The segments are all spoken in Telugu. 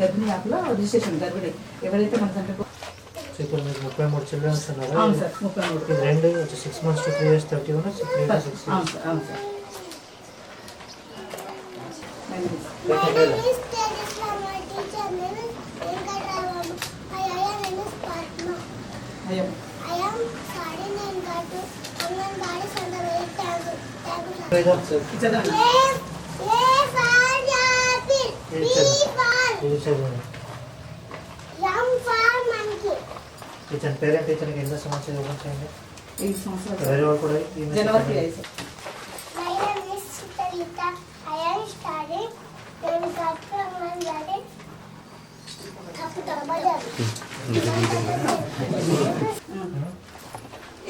గర్భిణీ యాప్లో రిజిస్ట్రేషన్ గర్భిణీ. ఎవరైతే మన సెంటర్కి సో ఇప్పుడు మీకు ముప్పై మూడు చిల్డ్రన్స్ ఉన్నారు అవును సార్ ముప్పై మూడు. ఇది రెండు six months to three years thirty one three to six అవును సార్ అవును సార్. My name ఇతని పేరెంట్ ఇతనికి ఎన్నో సంవత్సరాలు ఇవ్వచ్చు అండి ఐదు సంవత్సరాలు వేరే వాళ్ళు కూడా చెప్పండి. ఐదు sir My name is Chitarita. I am studying in Katu Anganwadi. Kapu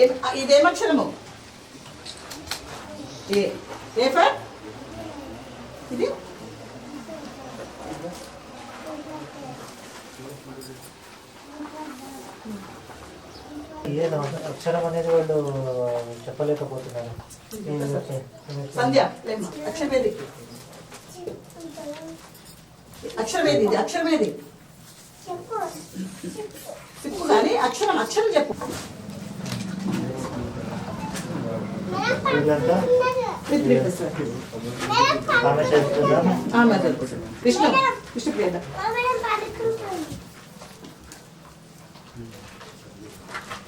ఏ- ఆ, ఇదేం అక్షరము ఏ ఏ ఫర్ ఇది ఏదో అక్షరం అనేది వాళ్ళు చెప్పలేకపోతున్నారు. ఇది ఓకే. సంధ్య లేమ్మా అక్షరం ఏది అక్షరం ఏది ఇది అక్షరం ఏది చెప్పు చెప్పు కానీ అక్షరం అక్షరం చెప్పు. వీళ్ళంతా? విత్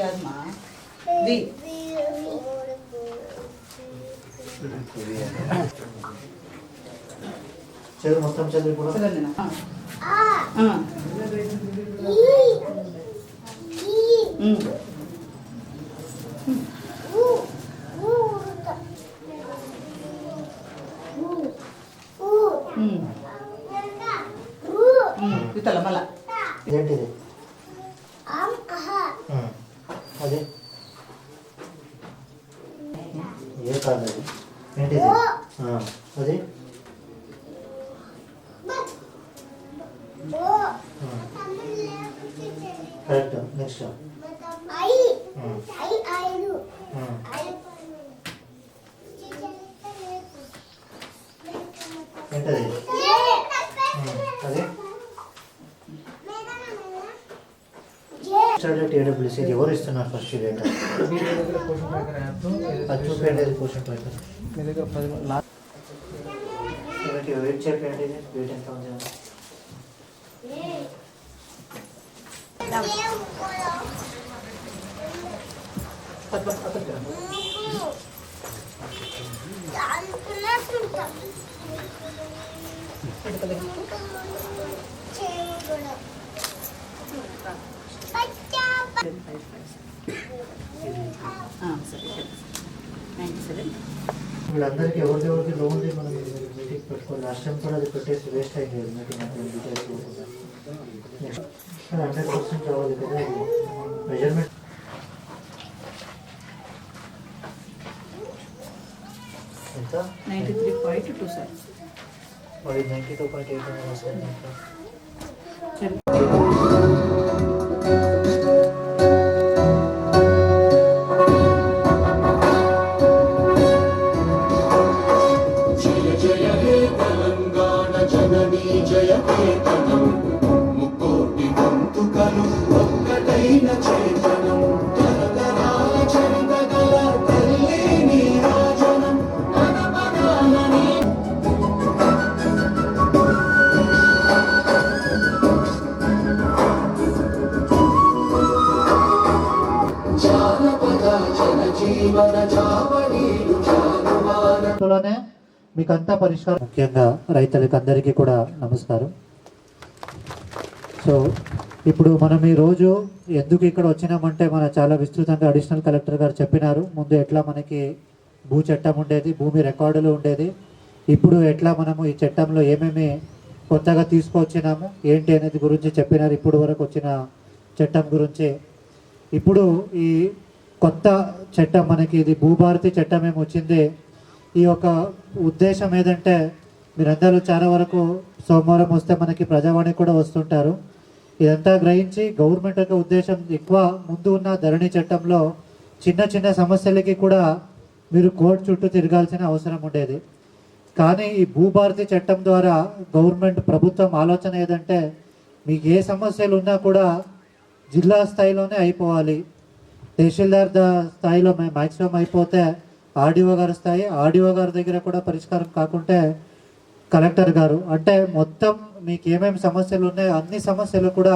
కాదు మా వి చదువు మొత్తం చదువు ఇప్పుడు చదవండి నా. ఆ, A. ఆ. E. E. ఉమ్. U. అది. Correct next. ఏంటది. అది? స్టార్ట్ ఏడబ్ల్యూసీ ఎవరు ఇస్తున్నారు ఫస్ట్ డేటా మీ దగ్గర పేపర్ యాప్. అది పేపర్. మీ దగ్గర పది లాస్ట్ వీటికి వెయిట్ చెప్పండి వెయిట్ ఎంత ఉంది అని. పద్మ పద్మ ఆ, సరే నైంటీ సెవెన్ వీళ్ళందరికీ ఎవరిది ఎవరికి లోన్ మనం మీటింగ్ పెట్టుకోవాలి లాస్ట్ టైం కూడా అది పెట్టేసి వేస్ట్ అయింది కదా మీటింగ్ అప్పుడు డీటెయిల్స్ పోకుండా నెక్స్ట్ హండ్రెడ్ పర్సెంట్ రావాలి కదా మెజర్మెంట్ ఎంత? Ninety three point two sir మరి నైంటీ టూ పాయింట్ ఎయిట్ వస్తుంది మీకు అంతా పరిష్కారం. ముఖ్యంగా రైతులకు అందరికీ కూడా నమస్కారం. సో ఇప్పుడు మనం ఈ రోజు ఎందుకు ఇక్కడ వచ్చినామంటే మన చాలా విస్తృతంగా అడిషనల్ కలెక్టర్ గారు చెప్పినారు. ముందు ఎట్లా మనకి భూ చట్టం ఉండేది భూమి రికార్డులు ఉండేది ఇప్పుడు ఎట్లా మనము ఈ చట్టంలో ఏమేమి కొత్తగా తీసుకొచ్చినాము ఏంటి అనేది గురించి చెప్పినారు. ఇప్పుడు వరకు వచ్చిన చట్టం గురించి. ఇప్పుడు ఈ కొత్త చట్టం మనకి ఇది భూభారతి చట్టం ఏమి వచ్చింది ఈ యొక్క ఉద్దేశం ఏదంటే మీరందరూ చాలా వరకు సోమవారం వస్తే మనకి ప్రజావాణి కూడా వస్తుంటారు. ఇదంతా గ్రహించి గవర్నమెంట్ యొక్క ఉద్దేశం ఎక్కువ ముందు ఉన్న ధరణి చట్టంలో చిన్న చిన్న సమస్యలకి కూడా మీరు కోర్టు చుట్టూ తిరగాల్సిన అవసరం ఉండేది. కానీ ఈ భూభారతి చట్టం ద్వారా గవర్నమెంట్ ప్రభుత్వం ఆలోచన ఏదంటే మీకు ఏ సమస్యలు ఉన్నా కూడా జిల్లా స్థాయిలోనే అయిపోవాలి. తహసీల్దార్ స్థాయిలో స్థాయిలో మ్యాక్సిమం అయిపోతే ఆర్డీఓ గారు స్థాయి ఆర్డీఓ గారి దగ్గర కూడా పరిష్కారం కాకుంటే కలెక్టర్ గారు అంటే మొత్తం మీకు ఏమేమి సమస్యలు ఉన్నాయో అన్ని సమస్యలు కూడా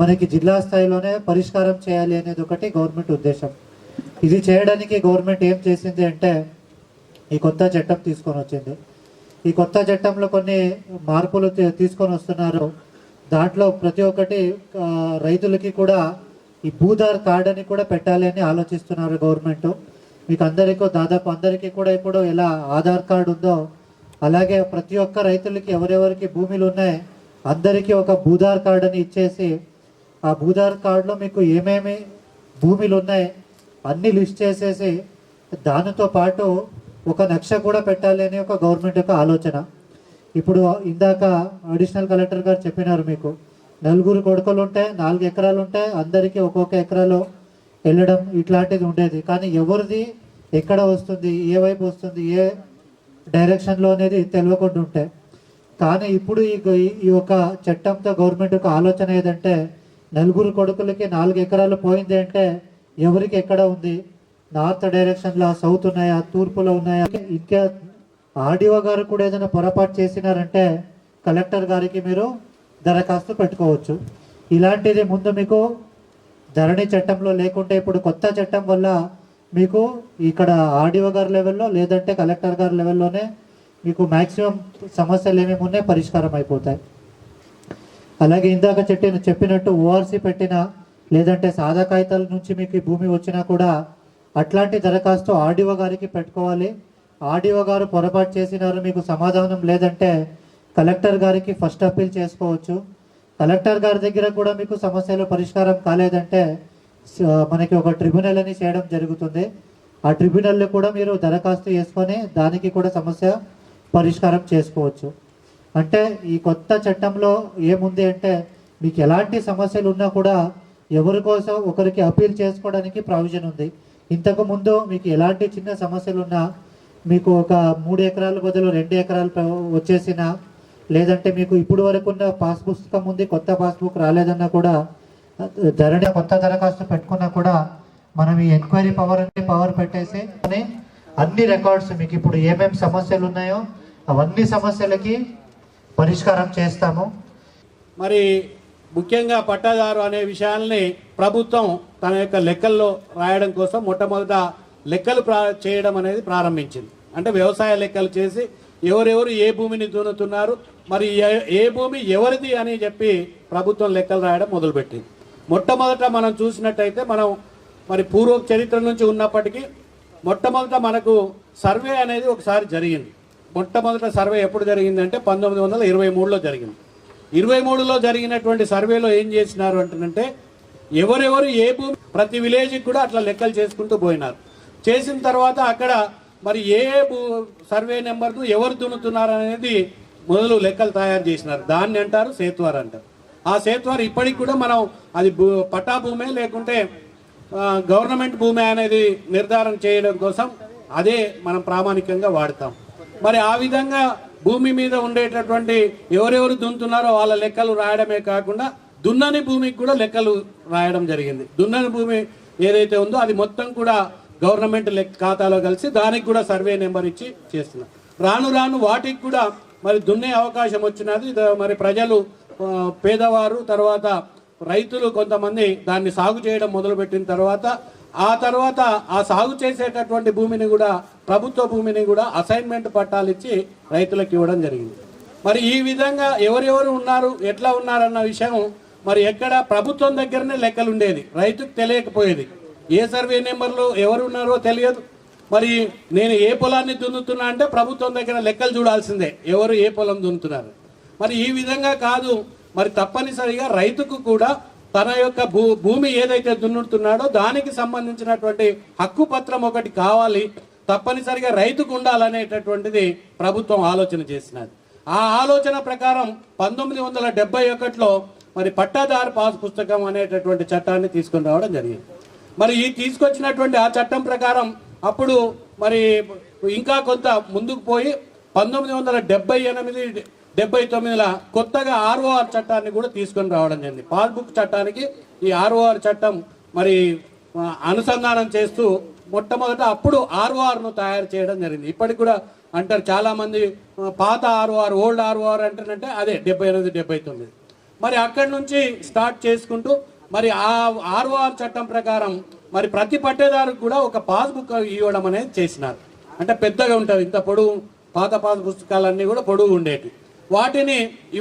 మనకి జిల్లా స్థాయిలోనే పరిష్కారం చేయాలి అనేది ఒకటి గవర్నమెంట్ ఉద్దేశం. ఇది చేయడానికి గవర్నమెంట్ ఏం చేసింది అంటే ఈ కొత్త చట్టం తీసుకొని వచ్చింది. ఈ కొత్త చట్టంలో కొన్ని మార్పులు తీసుకొని వస్తున్నారు. దాంట్లో ప్రతి ఒక్కటి రైతులకి కూడా ఈ భూదార్ కార్డ్ అని కూడా పెట్టాలి అని ఆలోచిస్తున్నారు గవర్నమెంట్. మీకు అందరికీ దాదాపు అందరికీ కూడా ఇప్పుడు ఎలా ఆధార్ కార్డు ఉందో అలాగే ప్రతి ఒక్క రైతులకి ఎవరెవరికి భూమిలు ఉన్నాయి అందరికీ ఒక భూధార్ కార్డు అని ఇచ్చేసి ఆ భూధార్ కార్డులో మీకు ఏమేమి భూమిలు ఉన్నాయి అన్ని లిస్ట్ చేసేసి దానితో పాటు ఒక నక్ష కూడా పెట్టాలి అని ఒక గవర్నమెంట్ యొక్క ఆలోచన. ఇప్పుడు ఇందాక అడిషనల్ కలెక్టర్ గారు చెప్పినారు మీకు నలుగురు కొడుకులు ఉంటే నాలుగు ఎకరాలు ఉంటే అందరికీ ఒక్కొక్క ఎకరాలు వెళ్ళడం ఇట్లాంటిది ఉండేది. కానీ ఎవరిది ఎక్కడ వస్తుంది ఏ వైపు వస్తుంది ఏ డైరెక్షన్లో అనేది తెలియకుండా ఉంటే కానీ ఇప్పుడు ఈ ఈ- యొక్క చట్టంతో గవర్నమెంట్ యొక్క ఆలోచన ఏదంటే నలుగురు కొడుకులకి నాలుగు ఎకరాలు పోయింది అంటే ఎవరికి ఎక్కడ ఉంది? నార్త్ డైరెక్షన్లో సౌత్ ఉన్నాయా తూర్పులో ఉన్నాయా? ఇంకా ఆర్డీఓ గారు కూడా ఏదైనా పొరపాటు చేసినారంటే కలెక్టర్ గారికి మీరు దరఖాస్తు పెట్టుకోవచ్చు. ఇలాంటిది ముందు మీకు ధరణి చట్టంలో లేకుంటే ఇప్పుడు కొత్త చట్టం వల్ల మీకు ఇక్కడ ఆర్డీఓ గారి లెవెల్లో లేదంటే కలెక్టర్ గారి లెవెల్లోనే మీకు మ్యాక్సిమం సమస్యలు ఏమేమి ఉన్నాయి పరిష్కారం అయిపోతాయి. అలాగే ఇందాక చెప్పిన చెప్పినట్టు ఓఆర్సీ పెట్టిన లేదంటే సాదా కాగితాల నుంచి మీకు భూమి వచ్చినా కూడా అట్లాంటి దరఖాస్తు ఆర్డీఓ గారికి పెట్టుకోవాలి. ఆర్డీఓ గారు పొరపాటు చేసినారు మీకు సమాధానం లేదంటే కలెక్టర్ గారికి ఫస్ట్ అప్పీల్ చేసుకోవచ్చు. కలెక్టర్ గారి దగ్గర కూడా మీకు సమస్యలు పరిష్కారం కాలేదంటే మనకి ఒక ట్రిబ్యునల్ అని చేయడం జరుగుతుంది. ఆ ట్రిబ్యునల్లో కూడా మీరు దరఖాస్తు చేసుకొని దానికి కూడా సమస్య పరిష్కారం చేసుకోవచ్చు. అంటే ఈ కొత్త చట్టంలో ఏముంది అంటే మీకు ఎలాంటి సమస్యలు ఉన్నా కూడా ఎవరి కోసం ఒకరికి అప్పీల్ చేసుకోవడానికి ప్రావిజన్ ఉంది. ఇంతకు ముందు మీకు ఎలాంటి చిన్న సమస్యలు ఉన్నా మీకు ఒక మూడు ఎకరాల బదులు రెండు ఎకరాలు ప- వచ్చేసిన లేదంటే మీకు ఇప్పుడు వరకు ఉన్న పాస్ పుస్తకం ఉంది కొత్త పాస్బుక్ రాలేదన్నా కూడా ధరణి కొత్త దరఖాస్తు పెట్టుకున్నా కూడా మనం ఈ ఎంక్వైరీ పవర్ అనే పవర్ పెట్టేసి అని అన్ని రికార్డ్స్ మీకు ఇప్పుడు ఏమేమి సమస్యలు ఉన్నాయో అవన్నీ సమస్యలకి పరిష్కారం చేస్తాము. మరి ముఖ్యంగా పట్టాదారు అనే విషయాల్ని ప్రభుత్వం తన యొక్క లెక్కల్లో రాయడం కోసం మొట్టమొదట లెక్కలు ప్రా చేయడం అనేది ప్రారంభించింది. అంటే వ్యవసాయ లెక్కలు చేసి ఎవరెవరు ఏ భూమిని దున్నుతున్నారు మరి ఏ- ఏ భూమి ఎవరిది అని చెప్పి ప్రభుత్వం లెక్కలు రాయడం మొదలుపెట్టింది. మొట్టమొదట మనం చూసినట్టయితే మనం మరి పూర్వ చరిత్ర నుంచి ఉన్నప్పటికీ మొట్టమొదట మనకు సర్వే అనేది ఒకసారి జరిగింది. మొట్టమొదట సర్వే ఎప్పుడు జరిగిందంటే పంతొమ్మిది వందల ఇరవై మూడులో జరిగింది. ఇరవై మూడులో జరిగినటువంటి సర్వేలో ఏం చేసినారు అంటుందంటే ఎవరెవరు ఏ భూమి ప్రతి విలేజ్కి కూడా అట్లా లెక్కలు చేసుకుంటూ పోయినారు. చేసిన తర్వాత అక్కడ మరి ఏ భూ సర్వే నెంబర్ను ఎవరు దున్నుతున్నారు అనేది మొదలు లెక్కలు తయారు చేసినారు. దాన్ని అంటారు సేత్వార్ అంటారు. ఆ సేత్వార్ ఇప్పటికి కూడా మనం అది భూ పట్టా భూమే లేకుంటే గవర్నమెంట్ భూమి అనేది నిర్ధారణ చేయడం కోసం అదే మనం ప్రామాణికంగా వాడతాం. మరి ఆ విధంగా భూమి మీద ఉండేటటువంటి ఎవరెవరు దున్నుతున్నారో వాళ్ళ లెక్కలు రాయడమే కాకుండా దున్నని భూమికి కూడా లెక్కలు రాయడం జరిగింది. దున్నని భూమి ఏదైతే ఉందో అది మొత్తం కూడా గవర్నమెంట్ లెక్క ఖాతాలో కలిసి దానికి కూడా సర్వే నెంబర్ ఇచ్చి చేస్తున్నారు. రాను రాను వాటికి కూడా మరి దున్నే అవకాశం వచ్చినది. మరి ప్రజలు పేదవారు తర్వాత రైతులు కొంతమంది దాన్ని సాగు చేయడం మొదలుపెట్టిన తర్వాత ఆ తర్వాత ఆ సాగు చేసేటటువంటి భూమిని కూడా ప్రభుత్వ భూమిని కూడా అసైన్మెంట్ పట్టాలు ఇచ్చి రైతులకు ఇవ్వడం జరిగింది. మరి ఈ విధంగా ఎవరెవరు ఉన్నారు ఎట్లా ఉన్నారన్న విషయం మరి ఎక్కడ ప్రభుత్వం దగ్గరనే లెక్కలు ఉండేది రైతుకు తెలియకపోయేది. ఏ సర్వే నెంబర్లో ఎవరు ఉన్నారో తెలియదు. మరి నేను ఏ పొలాన్ని దున్నుతున్నా అంటే ప్రభుత్వం దగ్గర లెక్కలు చూడాల్సిందే. ఎవరు ఏ పొలం దున్నుతున్నారు? మరి ఈ విధంగా కాదు. మరి తప్పనిసరిగా రైతుకు కూడా తన యొక్క భూ భూమి ఏదైతే దున్నుతున్నాడో దానికి సంబంధించినటువంటి హక్కు పత్రం ఒకటి కావాలి. తప్పనిసరిగా రైతుకు ఉండాలనేటటువంటిది ప్రభుత్వం ఆలోచన చేసినది. ఆ ఆలోచన ప్రకారం పంతొమ్మిది వందల డెబ్బై ఒకటిలో మరి పట్టాదారు పాస్ పుస్తకం అనేటటువంటి చట్టాన్ని తీసుకుని రావడం జరిగింది. మరి ఈ తీసుకొచ్చినటువంటి ఆ చట్టం ప్రకారం అప్పుడు మరి ఇంకా కొంత ముందుకు పోయి పంతొమ్మిది వందల డెబ్బై ఎనిమిది డెబ్బై తొమ్మిదిల కొత్తగా ఆర్ఓఆర్ చట్టాన్ని కూడా తీసుకొని రావడం జరిగింది. పాస్బుక్ చట్టానికి ఈ ఆర్ఓఆర్ చట్టం మరి అనుసంధానం చేస్తూ మొట్టమొదట అప్పుడు ఆర్ఓఆర్ను తయారు చేయడం జరిగింది. ఇప్పటికి కూడా అంటారు చాలామంది పాత ఆర్ఓఆర్ ఓల్డ్ ఆర్ఓఆర్ అంటారంటే అదే డెబ్బై ఎనిమిది డెబ్బై తొమ్మిది. మరి అక్కడి నుంచి స్టార్ట్ చేసుకుంటూ మరి ఆ ఆర్ఓఆర్ చట్టం ప్రకారం మరి ప్రతి పట్టేదారుకు కూడా ఒక పాస్బుక్ ఇవ్వడం అనేది చేసినారు. అంటే పెద్దగా ఉంటుంది. ఇంత పొడుగు పాత పాస్ పుస్తకాలన్నీ కూడా పొడుగు ఉండేవి వాటిని